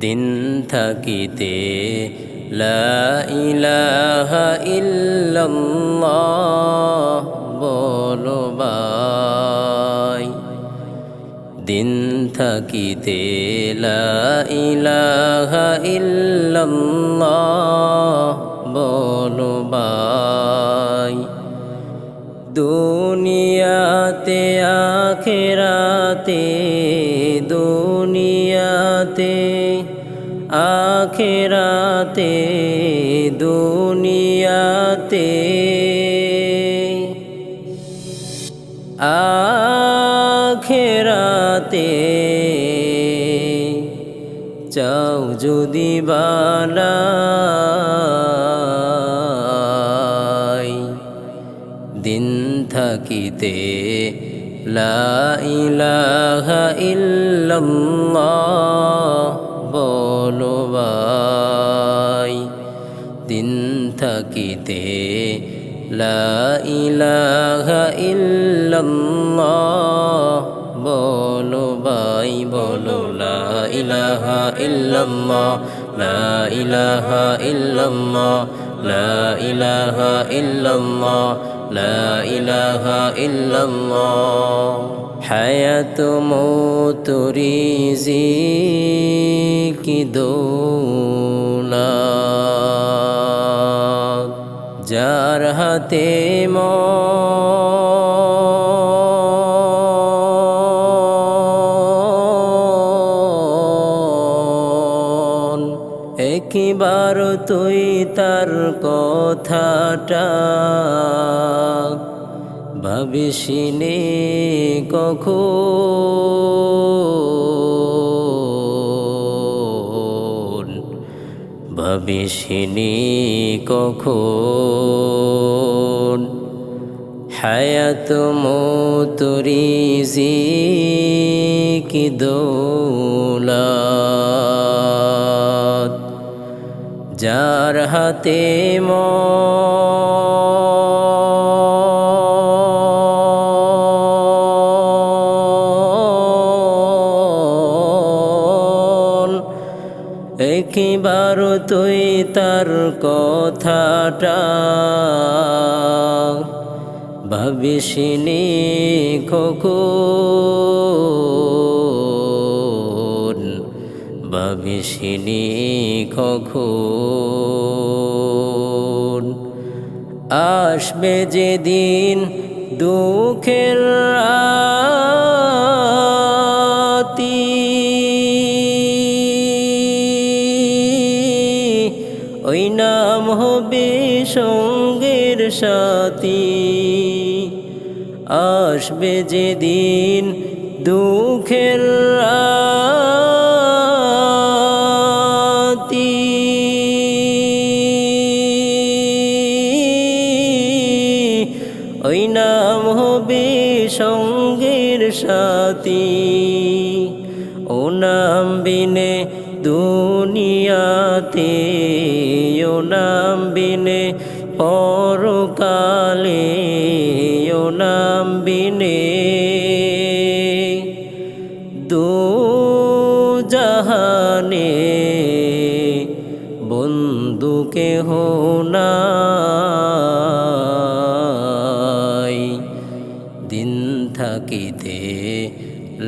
দিন থাকিতে লা ইলাহা ইল্লাল্লাহ বলো ভাই। দিন থাকিতে লা ইলাহা ইল্লাল্লাহ বলো ভাই। দুনিয়াতে, আখেরাতে, দুনিয়াতে আখেরাতে দুনিয়াতে। আখেরাতে চাও যদি বালাই দিন থাকিতে লা ইলাহা ইল্লাল্লাহ। বলো ভাই দিন থাকিতে লা ইলাহা ইল্লাল্লাহ বলো ভাই বলো লা ইলাহা ইল্লাল্লাহ, লা ইলাহা ইল্লাল্লাহ, লা ইলাহা ইল্লাল্লাহ লা ইলাহা ইল্লাল্লাহ। হায়াত মৌত রিজিকি দৌলত যার হাতে মন একবার তুই তার কথাটা। ভাবিসিনে কখন? ভাবিসিনি কখন? হায়াত মতুরিজি কি দৌলত যার হাতে মন একবার তুই তার কথাটা ভাবিসিনি কখন কখন আসবে যেদিন দুঃখের রাতি। ওই নাম হবে সঙ্গের সাথী। আসবে যেদিন দুঃখের রাতি। নাম হবে সঙ্গের সাথী। ও নাম বিনে দুনিয়াতে, ও নাম বিনে পরকালে, ও নাম বিনে দু জাহানে বন্ধুকে হোনাই থাকিতে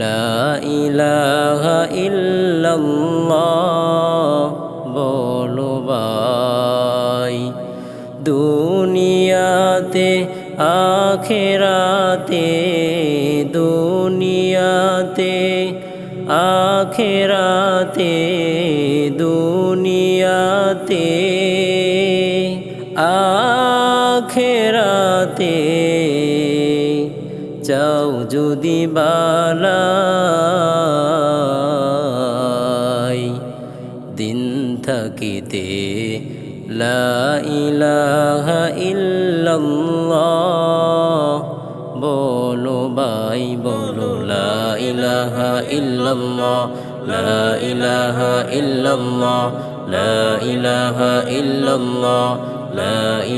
লা ইলাহা ইল্লাল্লাহ বলো ভাই। দুনিয়াতে আখেরাতে দুনিয়াতে আখেরাতে দুনিয়াতে আখেরাতে চাও যদি বালাই, দিন থাকিতে লা ইলাহা বলো ভাই, বলো লা ইলাহা ইল্লাল্লাহ, লা ইলাহা ইল্লাল্লাহ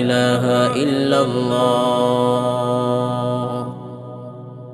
ইলাহা